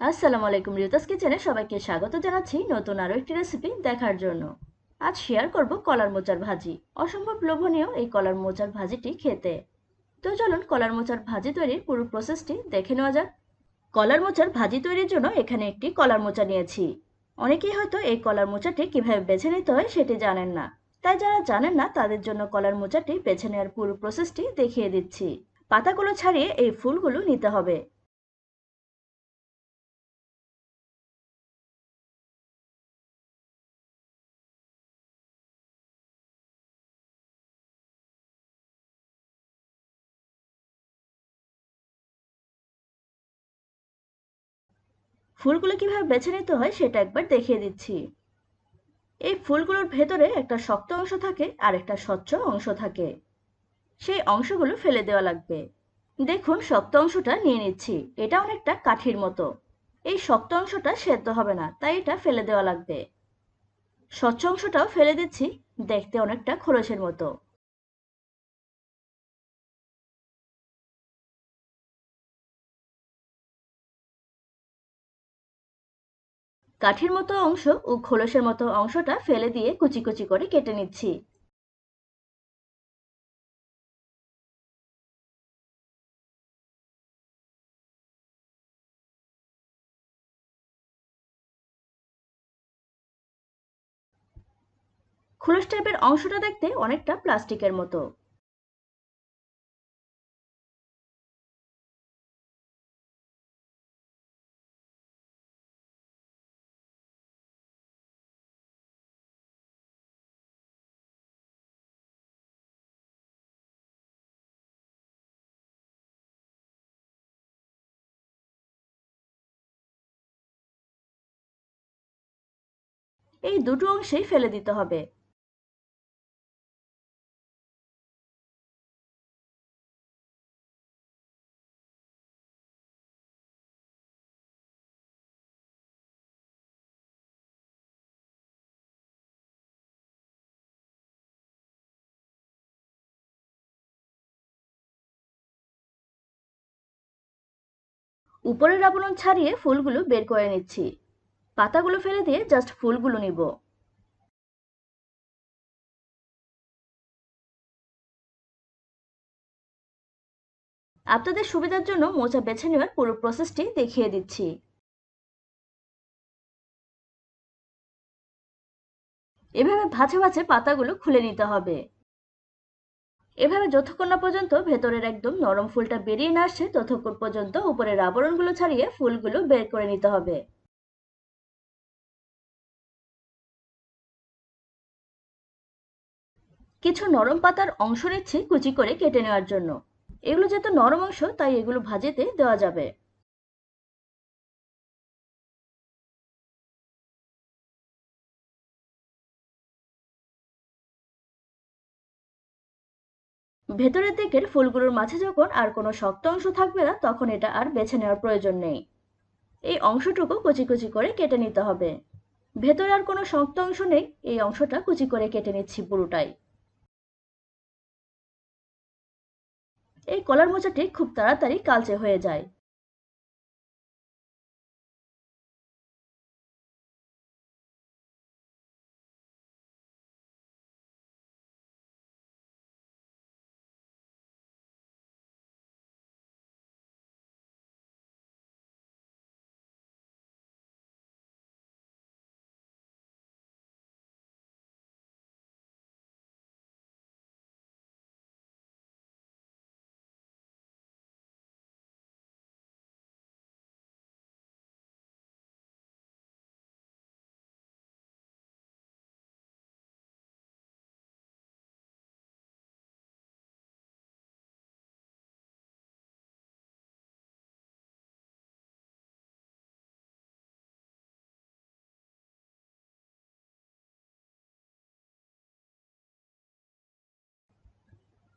আসসালামু আলাইকুম রিউতাস কিচেনে সবাইকে স্বাগত জানাচ্ছি নতুন আরও একটি রেসিপি দেখার জন্য। আজ শেয়ার করব কলার মোচার ভাজি। অসম্ভব লোভনীয় এই কলার মোচার ভাজিটি খেতে। তো চলুন কলার মোচার ভাজি তৈরির পুরো প্রসেসটি দেখে নেওয়া যাক। কলার মোচার ভাজি তৈরির জন্য এখানে একটি কলার মোচা নিয়েছি। অনেকেই হয়তো এই কলার মোচাটি কীভাবে বেছে নিতে হয় সেটি জানেন না। তাই যারা জানেন না, তাদের জন্য কলার মোচাটি বেছে নেওয়ার পুরো প্রসেসটি দেখিয়ে দিচ্ছি। পাতাগুলো ছাড়িয়ে এই ফুলগুলো নিতে হবে। ফুলগুলো কীভাবে বেছে নিতে হয় সেটা একবার দেখিয়ে দিচ্ছি। এই ফুলগুলোর ভেতরে একটা শক্ত অংশ থাকে আর একটা স্বচ্ছ অংশ থাকে। সেই অংশগুলো ফেলে দেওয়া লাগবে। দেখুন, শক্ত অংশটা নিয়ে নিচ্ছি। এটা অনেকটা কাঠির মতো। এই শক্ত অংশটা সেদ্ধ হবে না, তাই এটা ফেলে দেওয়া লাগবে। স্বচ্ছ অংশটাও ফেলে দিচ্ছি, দেখতে অনেকটা খোলসের মতো। কাঠির মতো অংশ ও খোলসের মতো অংশটা ফেলে দিয়ে কুচি কুচি করে কেটে নিচ্ছি। খোলস টাইপের অংশটা দেখতে অনেকটা প্লাস্টিকের মতো। এই দুটো অংশেই ফেলে দিতে হবে। উপরের আবরণ ছাড়িয়ে ফুলগুলো বের করে নিচ্ছি। পাতাগুলো ফেলে দিয়ে জাস্ট ফুলগুলো নিব। আপনাদের সুবিধার জন্য মোচা বেছে নেওয়ার পুরো প্রসেসটি দেখিয়ে দিচ্ছি। এভাবে ভাঁজে ভাঁজে পাতাগুলো খুলে নিতে হবে। এভাবে যতক্ষণ না পর্যন্ত ভেতরের একদম নরম ফুলটা বেরিয়ে না আসছে, ততক্ষণ পর্যন্ত উপরের আবরণগুলো ছাড়িয়ে ফুলগুলো বের করে নিতে হবে। কিছু নরম পাতার অংশ নিচ্ছি কুচি করে কেটে নেওয়ার জন্য। এগুলো যেহেতু নরম অংশ, তাই এগুলো ভাজিতে দেওয়া যাবে। ভেতরের দিকের ফুলগুলোর মাঝে যখন আর কোনো শক্ত অংশ থাকবে না, তখন এটা আর বেছে নেওয়ার প্রয়োজন নেই। এই অংশটুকু কুচি কুচি করে কেটে নিতে হবে। ভেতরে আর কোনো শক্ত অংশ নেই, এই অংশটা কুচি করে কেটে নিচ্ছি পুরোটাই। এই কলার মোচাটি খুব তাড়াতাড়ি কালচে হয়ে যায়।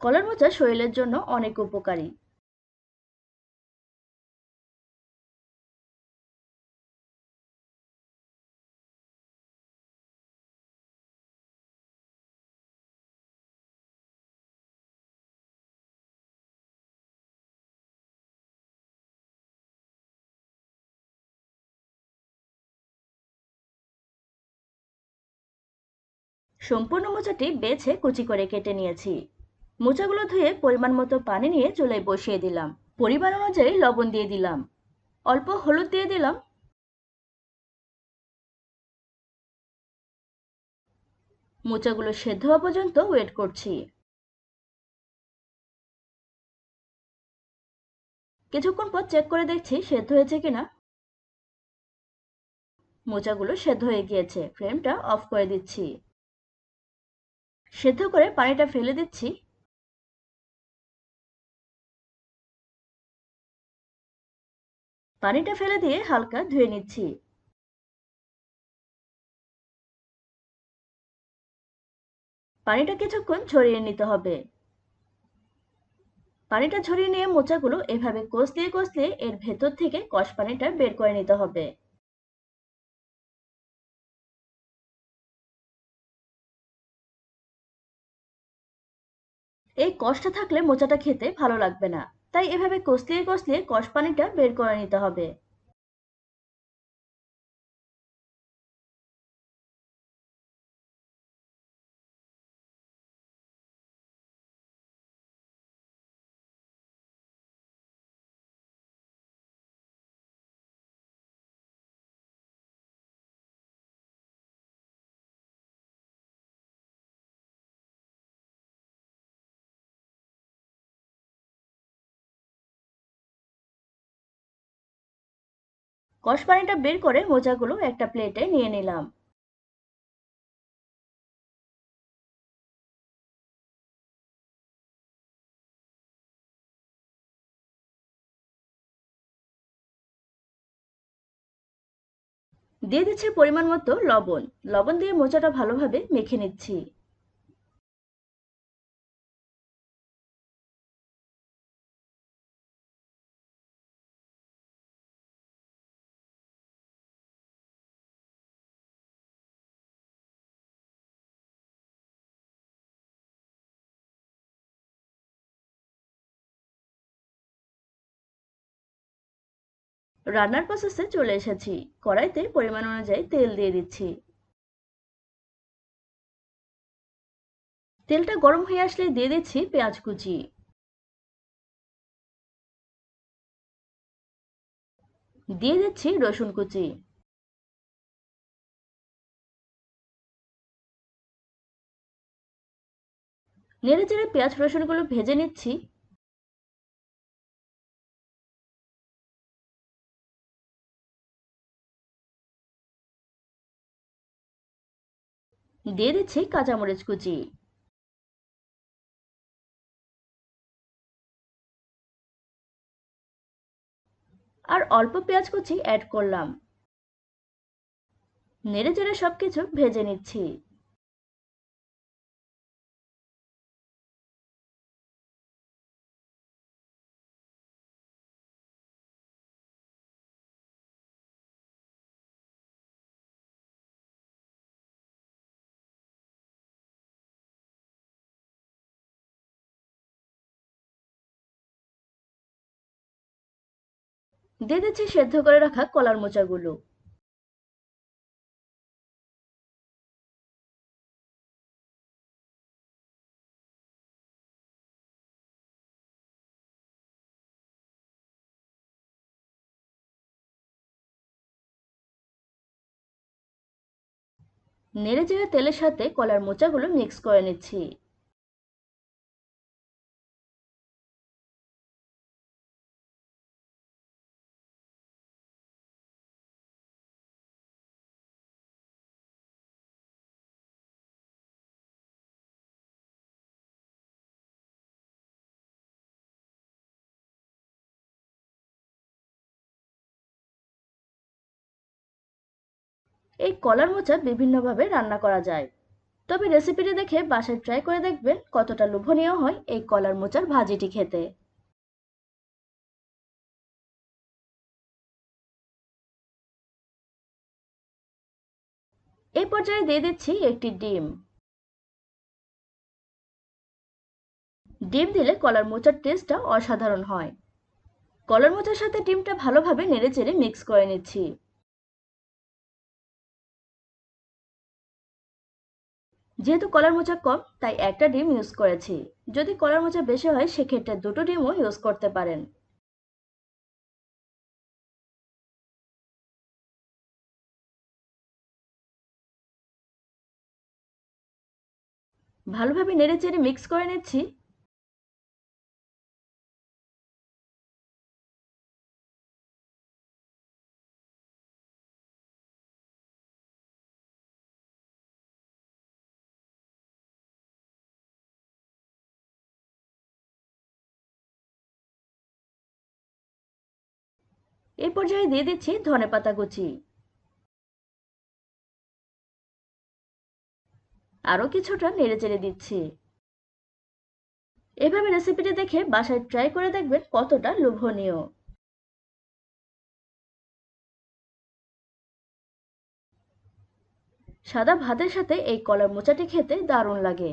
কলার মোচা শরীরের জন্য অনেক উপকারী। সম্পূর্ণ মোচাটি বেছে কুচি করে কেটে নিয়েছি। মোচাগুলো ধুয়ে পরিমাণ মতো পানি নিয়ে চুলায় বসিয়ে দিলাম। পরিমাণ অনুযায়ী লবণ দিয়ে দিলাম। অল্প হলুদ দিয়ে দিলাম। মোচাগুলো সেদ্ধ হওয়া পর্যন্ত ওয়েট করছি। কিছুক্ষণ পর চেক করে দেখছি সেদ্ধ হয়েছে কিনা। মোচাগুলো সেদ্ধ হয়ে গিয়েছে। ফ্লেমটা অফ করে দিচ্ছি। সেদ্ধ করে পানিটা ফেলে দিচ্ছি। পানিটা ফেলে দিয়ে হালকা ধুয়ে নিচ্ছি। পানিটা কিছুক্ষণ ছড়িয়ে নিতে হবে। পানিটা ঝরিয়ে নিয়ে মোচাগুলো এভাবে কষলিয়ে কষলিয়ে এর ভেতর থেকে কষ পানিটা বের করে নিতে হবে। এই কষটা থাকলে মোচাটা খেতে ভালো লাগবে না। তাই এভাবে কষলিয়ে কষলিয়ে কষ পানিটা বের করে নিতে হবে। কষ পানিটা বের করে মোচাগুলো একটা প্লেটে নিয়ে নিলাম। দিয়ে দিচ্ছি পরিমাণ মতো লবণ। লবণ দিয়ে মোচাটা ভালোভাবে মেখে নিচ্ছি। রান্নার প্রসেসে চলে এসেছি। কড়াইতে পরিমাণ অনুযায়ী তেল দিয়ে দিচ্ছি। তেলটা গরম হয়ে আসলে দিয়ে দিচ্ছি পেঁয়াজ কুচি। দিয়ে দিচ্ছি রসুন কুচি। নেড়ে চেড়ে পেঁয়াজ রসুনগুলো ভেজে নিচ্ছি। দিয়ে দিচ্ছি কাঁচামরিচ কুচি। আর অল্প পেঁয়াজ কুচি অ্যাড করলাম। নেড়ে চেড়ে সবকিছু ভেজে নিচ্ছি। দিয়ে দিচ্ছি সেদ্ধ করে রাখা কলার মোচাগুলো। নেড়ে চেড়ে তেলের সাথে কলার মোচাগুলো মিক্স করে নিচ্ছি। এই কলার মোচা বিভিন্নভাবে রান্না করা যায়। তবে রেসিপিটি দেখে বাসায় ট্রাই করে দেখবেন কতটা লোভনীয় হয় এই কলার মোচার ভাজিটি খেতে। এই পর্যায়ে দিয়ে দিচ্ছি একটি ডিম। ডিম দিলে কলার মোচার টেস্টটা অসাধারণ হয়। কলার মোচার সাথে ডিমটা ভালোভাবে নেড়ে চেড়ে মিক্স করে নিচ্ছি। যেহেতু কলার মোচা কম, তাই একটা ডিম ইউজ করেছি। যদি কলার মোচা বেশি হয়, সেক্ষেত্রে দুটো ডিমও ইউজ করতে পারেন। ভালোভাবে নেড়ে চেড়ে মিক্স করে নিচ্ছি। এই পর্যায়ে দিয়ে দিচ্ছি ধনে পাতা কুচি। আরও কিছুটা নেড়ে চেড়ে দিচ্ছি। এভাবে রেসিপিটি দেখে বাসায় ট্রাই করে দেখবেন কতটা লোভনীয়। সাদা ভাতের সাথে এই কলার মোচাটি খেতে দারুণ লাগে।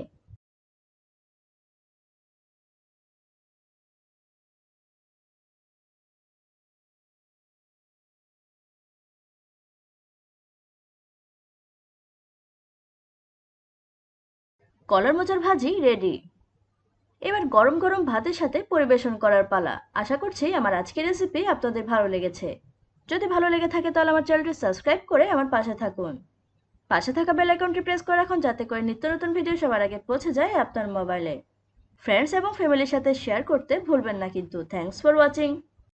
কলার মোচার ভাজি রেডি এবার গরম গরম ভাতের সাথে পরিবেশন করার পালা। আশা করছি আমার আজকের রেসিপি আপনাদের ভালো লেগেছে। যদি ভালো লেগে থাকে তাহলে আমার চ্যানেলটি সাবস্ক্রাইব করে আমার পাশে থাকুন। পাশে থাকা বেল আইকনটি প্রেস করে রাখুন যাতে করে নিত্য নতুন ভিডিও সবার আগে পৌঁছে যায় আপনার মোবাইলে ফ্রেন্ডস এবং ফ্যামিলির সাথে শেয়ার করতে ভুলবেন না কিন্তু। Thanks for watching